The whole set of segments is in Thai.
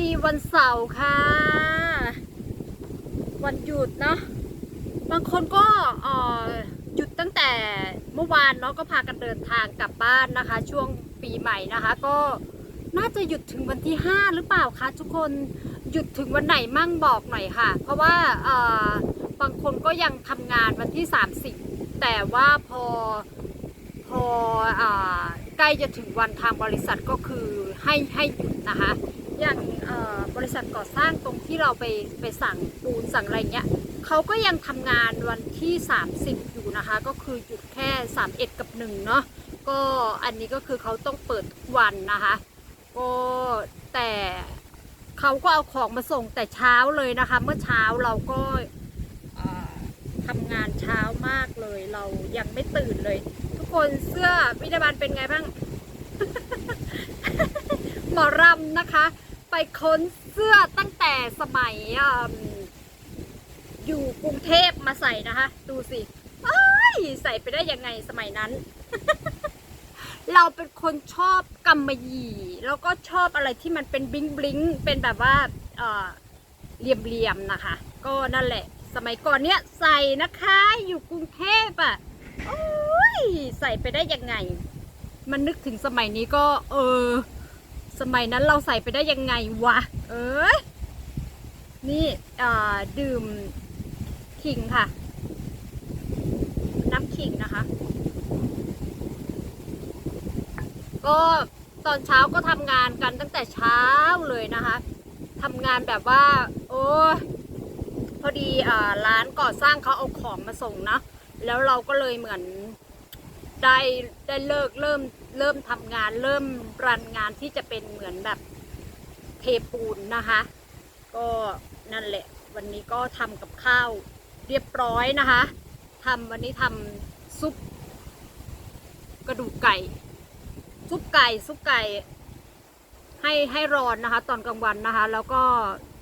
ดีวันเสาร์ค่ะ วันหยุดเนาะบางคนก็หยุดตั้งแต่เมื่อวานเนาะก็พากันเดินทางกลับบ้านนะคะ ช่วงปีใหม่นะคะ ก็น่าจะหยุดถึงวันที่ 5 หรือเปล่าคะทุกคนหยุดถึงวันไหนมั่งบอกหน่อยค่ะ เพราะว่าบางคนก็ยังทำงานวันที่ 30 แต่ว่าพอพออใกล้จะถึงวันทางบริษัทก็คือให้ให้หยุดนะคะ อย่างบริษัทก่อสร้างตรงที่เราไปไปสั่งปูนสั่งอะไรเงี้ยเขาก็ยังทำงานวันที่ 30 อยู่นะคะ ก็คือหยุดแค่ 31 กับ1เนาะก็อันนี้ก็คือเขาต้องเปิดทุกวันนะคะก็แต่เขาก็เอาของมาส่งแต่เช้าเลยนะคะ เมื่อเช้าเราก็ทำงานเช้ามากเลย เรายังไม่ตื่นเลย ทุกคนเสื้อวิทยาบาลเป็นไงบ้างหมอรำนะคะ ไปค้นเสื้อตั้งแต่สมัยอยู่กรุงเทพมาใส่นะคะ ดูสิใส่ไปได้ยังไงสมัยนั้น เราเป็นคนชอบกำมะหยี่แล้วก็ชอบอะไรที่มันเป็นบลิงบลิงเป็นแบบว่าเอ่อเหลี่ยมๆนะคะ ก็นั่นแหละ สมัยก่อนเนี้ยใส่นะคะอยู่กรุงเทพอะ่ะโอ้ยใส่ไปได้ยังไง มันนึกถึงสมัยนี้ก็ เออ สมัยนั้นเราใส่ไปได้ยังไงวะ เอ้ยนี่ดื่มขิงค่ะ น้ำขิงนะคะ ก็ตอนเช้าก็ทำงานกันตั้งแต่เช้าเลยนะคะทำงานแบบว่า โอ้พอดีอร้านก่อสร้างเขาเอาของมาส่งนะ แล้วเราก็เลยเหมือนได้ได้เลิกเริ่ม เริ่มทำงานเริ่มรันงานที่จะเป็นเหมือนแบบเทปูนนะคะ ก็นั่นแหละ วันนี้ก็ทำกับข้าวเรียบร้อยนะคะทำวันนี้ทำซุป กระดูกไก่ ซุปไก่ซุปไก่ให้ให้ร้อนนะคะ ตอนกลางวันนะคะ แล้วก็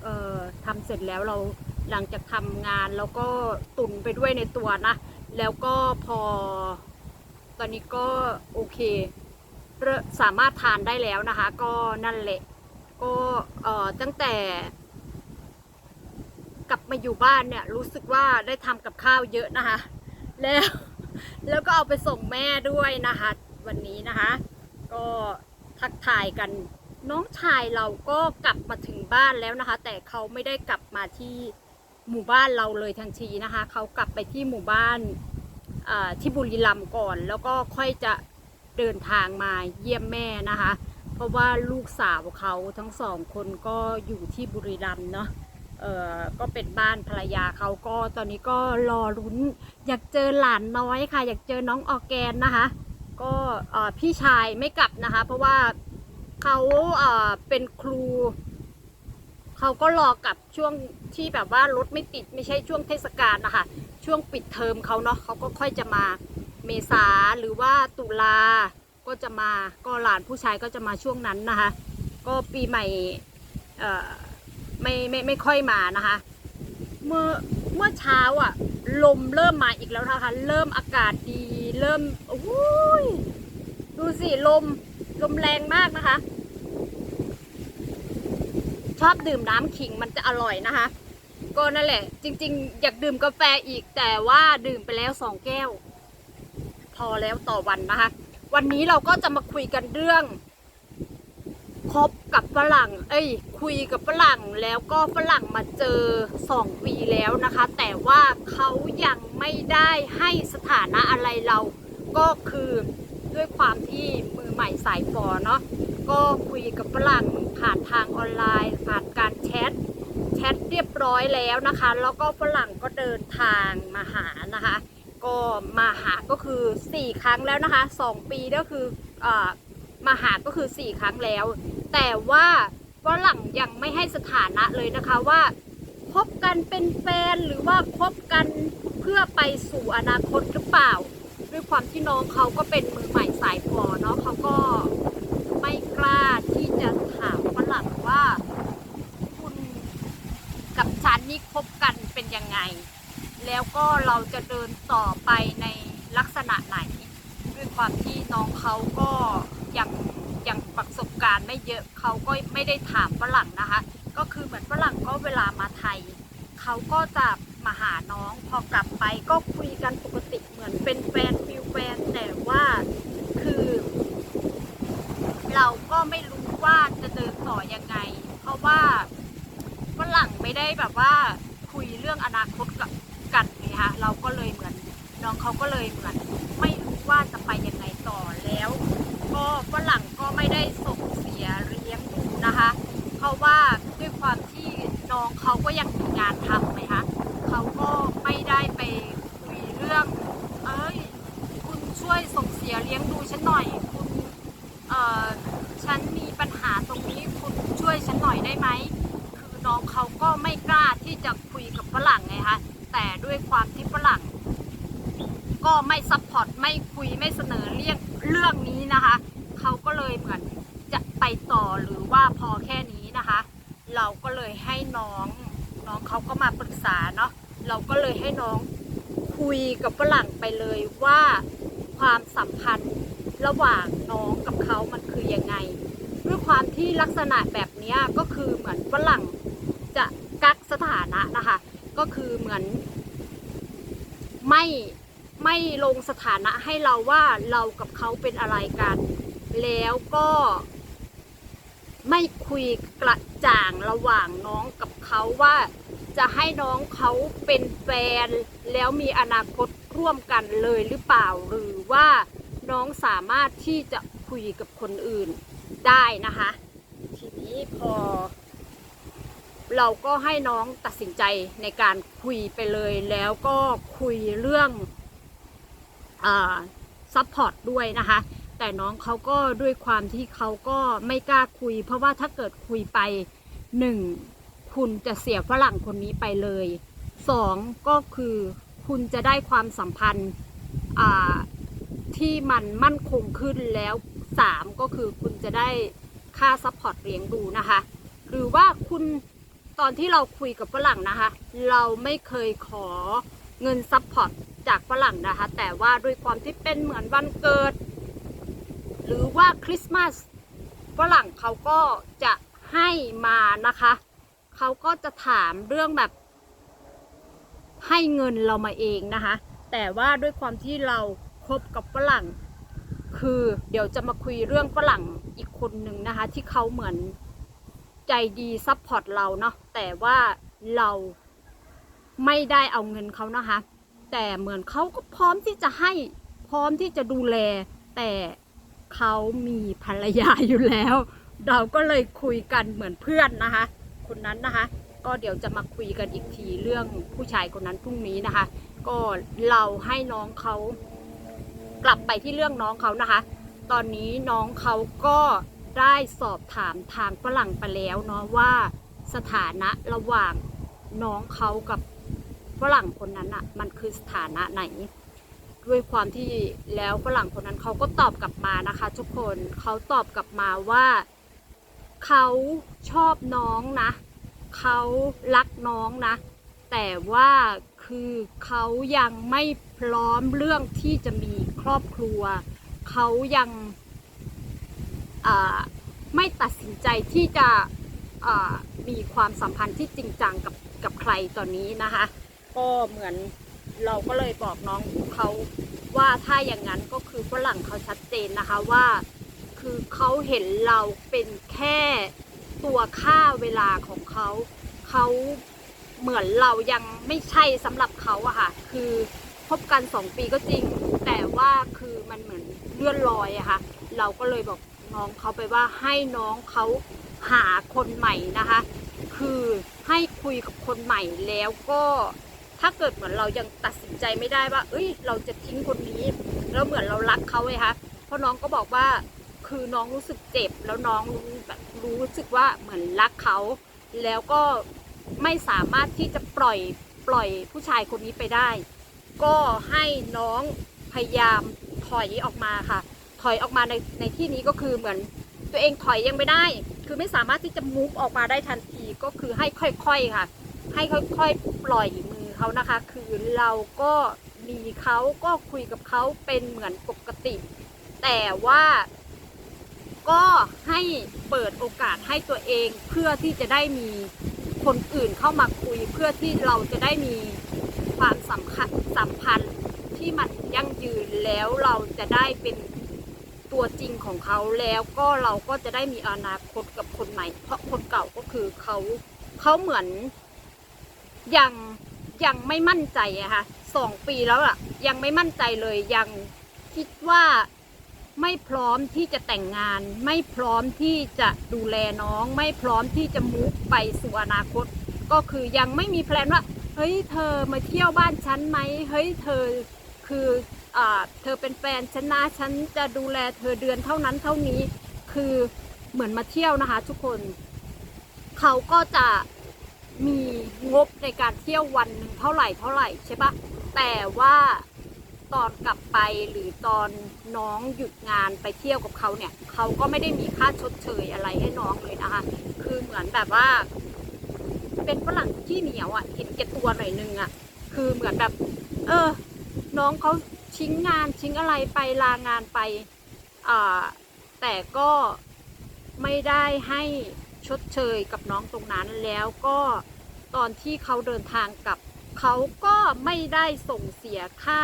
เอ่อทำเสร็จแล้วเราหลังจากทำงานแล้วก็ตุนไปด้วยในตัวนะ แล้วก็พอตอนนี้ก็โอเค สามารถทานได้แล้วนะคะ ก็นั่นแหละ ก็เอ่อตั้งแต่กลับมาอยู่บ้านเนี่ยรู้สึกว่าได้ทำกับข้าวเยอะนะคะ แล้วแล้วก็เอาไปส่งแม่ด้วยนะคะ วันนี้นะคะ ก็ทักทายกันน้องชายเราก็กลับมาถึงบ้านแล้วนะคะ แต่เขาไม่ได้กลับมาที่หมู่บ้านเราเลยทันทีนะคะ เขากลับไปที่หมู่บ้านที่บุรีรัมย์ก่อน แล้วก็ค่อยจะ เดินทางมาเยี่ยมแม่นะคะ เพราะว่าลูกสาวเขาทั้งสองคนก็อยู่ที่บุรีรัมย์เนาะเออก็เป็นบ้านภรรยาเขาก็ตอนนี้ก็รอรุ้น อยากเจอหลานน้อยค่ะ อยากเจอน้องออแกนนะคะ ก็พี่ชายไม่กลับนะคะ เพราะว่าเขาเเป็นครูเขาก็รอกลับช่วงที่แบบว่ารถไม่ติดไม่ใช่ช่วงเทศกาลนะคะช่วงปิดเทอมเขาเนาะเขาก็ค่อยจะมา มษาหรือว่าตุลาก็จะมาก็หลานผู้ชายก็จะมาช่วงนั้นนะคะ ก็ปีใหม่เอ่อไม่ไม่ไม่ค่อยมานะคะ เมื่อเมื่อเช้าอะ ลมเริ่มมาอีกแล้วนะคะ เริ่มอากาศดี เริ่มโอ้ยดูสิลมลมแรงมากนะคะ ชอบดื่มน้ำขิงมันจะอร่อยนะคะ ก็นั่นแหละ จริง ๆ อยากดื่มกาแฟอีกแต่ว่าดื่มไปแล้วสองแก้ว อแล้วต่อวันนะคะ วันนี้เราก็จะมาคุยกันเรื่องคบกับฝรั่ง เอ้ย คุยกับฝรั่งแล้วก็ฝรั่งมาเจอสองปีแล้วนะคะ แต่ว่าเขายังไม่ได้ให้สถานะอะไรเรา ก็คือด้วยความที่มือใหม่สายฟอเนาะ ก็คุยกับฝรั่งผ่านทางออนไลน์ผ่านการแชทแชทเรียบร้อยแล้วนะคะ แล้วก็ฝรั่งก็เดินทางมาหานะคะ ก็มาหาก็คือ 4 ครั้งแล้วนะคะ 2 ปีก็คืออมาหาก็คือ 4 ครั้งแล้ว แต่ว่าฝรั่งยังไม่ให้สถานะเลยนะคะว่าคบกันเป็นแฟนหรือว่าคบกันเพื่อไปสู่อนาคตหรือเปล่า ด้วยความที่น้องเขาก็เป็นมือใหม่สายฟอเนาะเขาก็ไม่กล้าที่จะถามฝรั่งว่า คุณกับฉันนี่คบกันเป็นยังไง แล้วก็เราจะเดินต่อไปในลักษณะไหน ด้วยความที่น้องเขาก็ยังยังประสบการณ์ไม่เยอะเขาก็ไม่ได้ถามฝรั่งนะคะ ก็คือเหมือนฝรั่งก็เวลามาไทย เขาก็จะมาหาน้องพอกลับไปก็คุยกันปกติเหมือนเป็นแฟนฟิลแฟนแต่ว่าคือ เราก็ไม่รู้ว่าจะเดินต่อยังไง เพราะว่าฝรั่งไม่ได้แบบว่าคุยเรื่องอนาคตกับกันไงคะ เราก็เลยเหมือนน้องเขาก็เลยเหมือนไม่รู้ว่าจะไปยังไงต่อแล้ว ก็ฝรั่งก็ไม่ได้ส่งเสียเลี้ยงดูนะคะเพราะว่าด้วยความที่น้องเขาก็ยังมีงานทำไหมคะเขาก็ไม่ได้ไปคุยเรื่อง เอ้ยคุณช่วยส่งเสียเลี้ยงดูฉันหน่อยคุณเอ่อฉันมีปัญหาตรงนี้คุณช่วยฉันหน่อยได้ไหมคือน้องเขาก็ไม่กล้าที่จะคุยกับฝรั่งไงคะ ด้วยความที่ฝรั่ง ก็ไม่ซัพพอร์ตไม่คุยไม่เสนอเรื่องเรื่องนี้นะคะ เขาก็เลยเหมือนจะไปต่อหรือว่าพอแค่นี้นะคะ เราก็เลยให้น้องน้องเขาก็มาปรึกษาเนาะเราก็เลยให้น้องคุยกับฝรั่งไปเลยว่าความสัมพันธ์ระหว่างน้องกับเขามันคือยังไงด้วยความที่ลักษณะแบบนี้ก็คือเหมือนฝรั่งจะกักสถานะนะคะ ก็คือเหมือน ไม่ไม่ลงสถานะให้เราว่าเรากับเขาเป็นอะไรกัน แล้วก็ไม่คุยกระจ่างระหว่างน้องกับเขาว่า จะให้น้องเขาเป็นแฟน แล้วมีอนาคตร่วมกันเลยหรือเปล่า หรือว่าน้องสามารถที่จะคุยกับคนอื่นได้นะคะ ทีนี้พอ เราก็ให้น้องตัดสินใจในการคุยไปเลยแล้วก็คุยเรื่องซัพพอร์ตด้วยนะคะ แต่น้องเขาก็ด้วยความที่เขาก็ไม่กล้าคุย เพราะว่าถ้าเกิดคุยไปหนึ่งคุณจะเสียฝรั่งคนนี้ไปเลยสองก็คือคุณจะได้ความสัมพันธ์ที่มันมั่นคงขึ้นแล้วสามก็คือคุณจะได้ค่าซัพพอร์ตเลี้ยงดูนะคะ หรือว่าคุณ ตอนที่เราคุยกับฝรั่งนะคะ เราไม่เคยขอเงินซัพพอร์ตจากฝรั่งนะคะ แต่ว่าด้วยความที่เป็นเหมือนวันเกิด หรือว่าคริสต์มาสฝรั่งเขาก็จะให้มานะคะ เขาก็จะถามเรื่องแบบ ให้เงินเรามาเองนะคะ แต่ว่าด้วยความที่เราคบกับฝรั่ง คือเดี๋ยวจะมาคุยเรื่องฝรั่งอีกคนหนึ่งนะคะ ที่เขาเหมือน ใจดีซัพพอร์ตเราเนาะแต่ว่าเราไม่ได้เอาเงินเขานะคะ แต่เหมือนเขาก็พร้อมที่จะให้พร้อมที่จะดูแล แต่เขามีภรรยาอยู่แล้ว เราก็เลยคุยกันเหมือนเพื่อนนะคะ คนนั้นนะคะ ก็เดี๋ยวจะมาคุยกันอีกทีเรื่องผู้ชายคนนั้นพรุ่งนี้นะคะ ก็เราให้น้องเขากลับไปที่เรื่องน้องเขานะคะ ตอนนี้น้องเขาก็ ได้สอบถามทางฝรั่งไปแล้วเนาะว่าสถานะระหว่างน้องเขากับฝรั่งคนนั้นอะมันคือสถานะไหน ด้วยความที่แล้วฝรั่งคนนั้นเขาก็ตอบกลับมานะคะ ทุกคนเขาตอบกลับมาว่าเขาชอบน้องนะ เขารักน้องนะ แต่ว่าคือเขายังไม่พร้อมเรื่องที่จะมีครอบครัว เขายัง ไม่ตัดสินใจที่จะมีความสัมพันธ์ที่จริงจังกับกับใครตอนนี้นะคะ ก็เหมือนเราก็เลยบอกน้องเขาว่าถ้าอย่างนั้นก็คือฝรั่งเขาชัดเจนนะคะว่า คือเขาเห็นเราเป็นแค่ตัวค่าเวลาของเขาเขาเหมือนเรายังไม่ใช่สำหรับเขาอะค่ะ คือคบกันสองปีก็จริง แต่ว่าคือมันเหมือนเลื่อนลอยอะค่ะ เราก็เลยบอก น้องเขาไปว่าให้น้องเขาหาคนใหม่นะคะ คือให้คุยกับคนใหม่แล้วก็ถ้าเกิดเหมือนเรายังตัดสินใจไม่ได้ว่า เอ้ย เราจะทิ้งคนนี้แล้วเหมือนเรารักเขาไงคะเพราะน้องก็บอกว่าคือน้องรู้สึกเจ็บ แล้วน้องรู้แบบรู้สึกว่าเหมือนรักเขา แล้วก็ไม่สามารถที่จะปล่อยปล่อยผู้ชายคนนี้ไปได้ ก็ให้น้องพยายามถอยออกมาค่ะ ถอยออกมาในในที่นี้ก็คือเหมือนตัวเองถอยยังไม่ได้ คือไม่สามารถที่จะมุฟออกมาได้ทันทีก็คือให้ค่อยๆค่ะ ให้ค่อยๆ ปล่อยมือเขานะคะ คือเราก็มีเขาก็คุยกับเขาเป็นเหมือนปกติ แต่ว่าก็ให้เปิดโอกาสให้ตัวเองเพื่อที่จะได้มีคนอื่นเข้ามาคุยเพื่อที่เราจะได้มีความสำคัญสัมพันธ์ที่มันยั่งยืนแล้วเราจะได้เป็น ตัวจริงของเขาแล้วก็เราก็จะได้มีอนาคตกับคนใหม่ เพราะคนเก่าก็คือเขาเขาเหมือนยังยังไม่มั่นใจอะค่ะสองปีแล้วอะยังไม่มั่นใจเลยยังคิดว่าไม่พร้อมที่จะแต่งงาน ไม่พร้อมที่จะดูแลน้อง ไม่พร้อมที่จะมุกไปสู่อนาคต ก็คือยังไม่มีแพลนว่าเฮ้ยเธอมาเที่ยวบ้านฉันไหมเฮ้ยเธอ คืออเธอเป็นแฟนฉันนะฉันจะดูแลเธอเดือนเท่านั้นเท่านี้คือเหมือนมาเที่ยวนะคะ ทุกคน เขาก็จะมีงบในการเที่ยววันหนึ่งเท่าไหร่เท่าไหร่ใช่ปะแต่ว่าตอนกลับไปหรือตอนน้องหยุดงานไปเที่ยวกับเขาเนี่ย เขาก็ไม่ได้มีค่าชดเชยอะไรให้น้องเลยนะคะ คือเหมือนแบบว่า เป็นฝรั่งที่เหนียวอะเห็นแก่ตัวหน่อยนึงอะ คือเหมือนแบบ เออ น้องเขาชิ้งงานชิ้งอะไรไปลางานไปอ่าแต่ก็ไม่ได้ให้ชดเชยกับน้องตรงนั้นแล้วก็ตอนที่เขาเดินทางกลับเขาก็ไม่ได้ส่งเสียค่า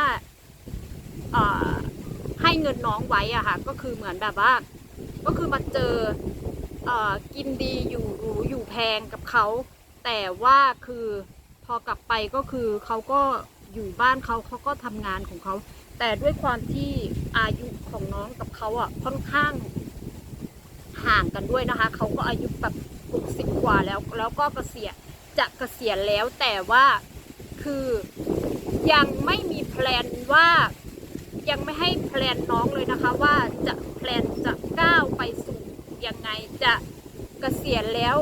ให้เงินน้องไว้อะค่ะก็คือเหมือนแบบว่า ก็คือมาเจอเออกินดีอยู่หรูอยู่แพงกับเขา แต่ว่าคือพอกลับไปก็คือเขาก็ อยู่บ้านเขาเขาก็ทำงานของเขา แต่ด้วยความที่อายุของน้องกับเขาอะค่อนข้างห่างกันด้วยนะคะ เขาก็อายุแบบหกสิบกว่าแล้วแล้วก็เกษียณจะเกษียณแล้วแต่ว่าคือยังไม่มีแพลนว่ายังไม่ให้แพลนน้องเลยนะคะว่าจะแพลนจะก้าวไปสู่ยังไงจะเกษียณแล้ว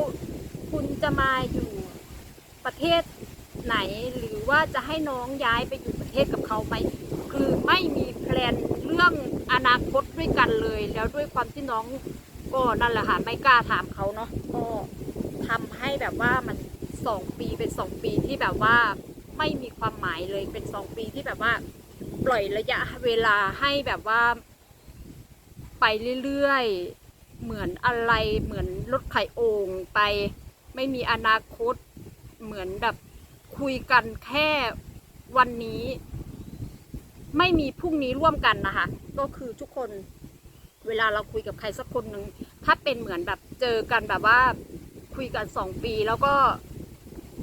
คุณจะมาอยู่ประเทศ ไหน หรือว่าจะให้น้องย้ายไปอยู่ประเทศกับเขาไหมคือไม่มีแพลนเรื่องอนาคตด้วยกันเลย แล้วด้วยความที่น้องก็นั่นแหละค่ะไม่กล้าถามเขาเนาะก็ทำให้แบบว่ามันสองปีเป็นสองปีที่แบบว่าไม่มีความหมายเลยเป็นสองปีที่แบบว่า ปล่อยระยะเวลาให้แบบว่า ไปเรื่อยๆเหมือนอะไรเหมือนรถไข่โอ่งไป ไม่มีอนาคตเหมือนแบบ คุยกันแค่วันนี้ ไม่มีพรุ่งนี้ร่วมกันนะคะ ก็คือทุกคนเวลาเราคุยกับใครสักคนหนึ่งถ้าเป็นเหมือนแบบเจอกันแบบว่าคุยกันสองปีแล้วก็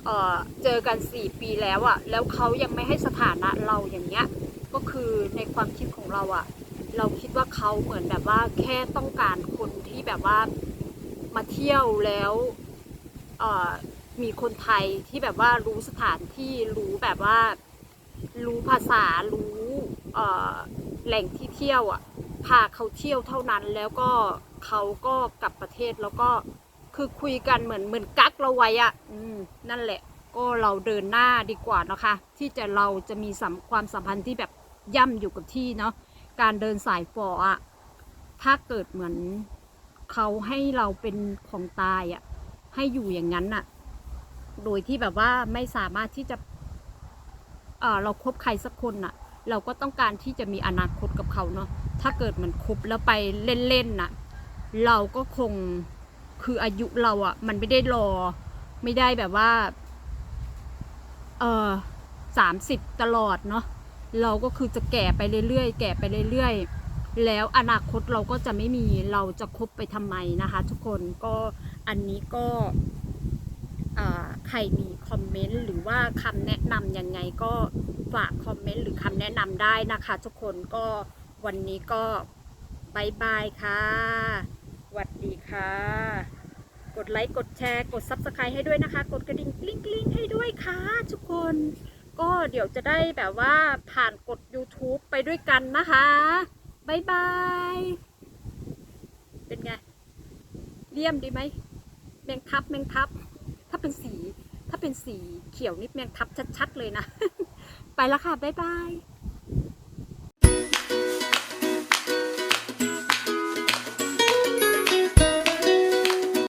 เออเจอกันสี่ปีแล้วอะแล้วเขายังไม่ให้สถานะเราอย่างเงี้ย ก็คือในความคิดของเราอะเราคิดว่าเขาเหมือนแบบว่าแค่ต้องการคนที่แบบว่ามาเที่ยวแล้วเออ มีคนไทยที่แบบว่ารู้สถานที่รู้แบบว่า รู้ภาษารู้แหล่งที่เที่ยวอะพาเขาเที่ยวเท่านั้นแล้วก็เขาก็กลับประเทศแล้วก็คือคุยกันเหมือนเหมือนกักเราไว้อะอืมนั่นแหละ ก็เราเดินหน้าดีกว่านะคะ ที่จะเราจะมีสัมความสัมพันธ์ที่แบบย่ำอยู่กับที่เนาะการเดินสายฝออะถ้าเกิดเหมือนเขาให้เราเป็นของตายอะให้อยู่อย่างนั้นอะ โดยที่แบบว่าไม่สามารถที่จะเเราคบใครสักคนอะเราก็ต้องการที่จะมีอนาคตกับเขาเนาะถ้าเกิดมันคบแล้วไปเล่นๆน่ะ เราก็คงคืออายุเราอะมันไม่ได้รอ ไม่ได้แบบว่า เออสามสิบตลอดเนาะเราก็คือจะแก่ไปเรื่อยๆแก่ไปเรื่อยๆ แล้วอนาคตเราก็จะไม่มีเราจะคบไปทำไมนะคะ ทุกคนก็อันนี้ก็ ใครมีคอมเมนต์หรือว่าคำแนะนำยังไงก็ฝากคอมเมนต์หรือคำแนะนำได้นะคะทุกคนก็วันนี้ก็บายบายค่ะสวัสดีค่ะ กดไลค์กดแชร์กด Subscribe ให้ด้วยนะคะ กดกระดิ่งกลิ้งกลิ้งให้ด้วยค่ะทุกคน ก็เดี๋ยวจะได้แบบว่าผ่านกด YouTube ไปด้วยกันนะคะบายบาย เป็นไง เลี่ยมดีไหมแมงทับแมงทับ ถ้าเป็นสี ถ้าเป็นสีเขียวนิดแมงทับชัด ๆ เลยนะ ไปแล้วค่ะ บ๊ายบาย